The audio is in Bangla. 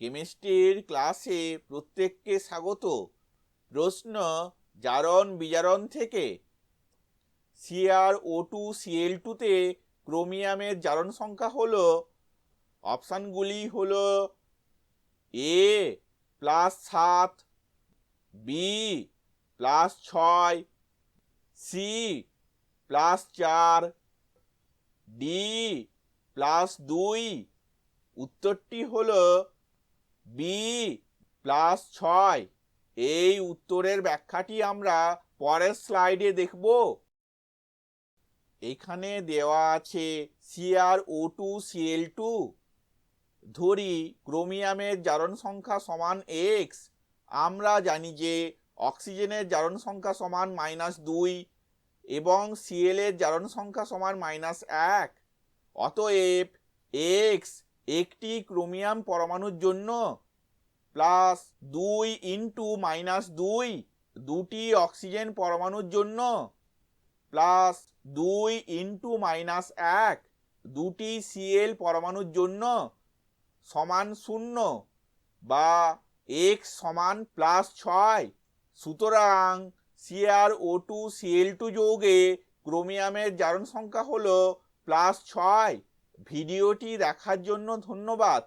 কেমিস্ট্রির ক্লাসে প্রত্যেককে স্বাগত। প্রশ্ন জারণ বিজারণ থেকে। সিআর ও টু সিএল টুতে ক্রোমিয়ামের জারণ সংখ্যা হলো, অপশানগুলি হলো এ প্লাস সাত বি প্লাস ছয় সি প্লাস চার ডি প্লাস দুই। উত্তরটি হলো প্লাস ছয়। এই উত্তরের ব্যাখ্যাটি আমরা পরের স্লাইডে দেখব। এখানে দেওয়া আছে C R O two C L two ধরি ক্রোমিয়ামের জারণ সংখ্যা সমান এক্স আমরা জানি যে অক্সিজেনের জারণ সংখ্যা সমান মাইনাস দুই এবং সিএল এর জারণ সংখ্যা সমান মাইনাস এক। অতএব এক্স একটি ক্রোমিয়াম পরমাণুর জন্য প্লাস দুই ইন্টু মাইনাস দুই, দুটি অক্সিজেন পরমাণুর জন্য, প্লাস দুই ইন্টু মাইনাস এক, দুটি সিএল পরমাণুর জন্য সমান শূন্য বা এক্স সমান প্লাস ছয়। সুতরাং C R O two C L two যৌগে ক্রোমিয়ামের জারণ সংখ্যা হল প্লাস ছয়। ভিডিওটি দেখার জন্য ধন্যবাদ।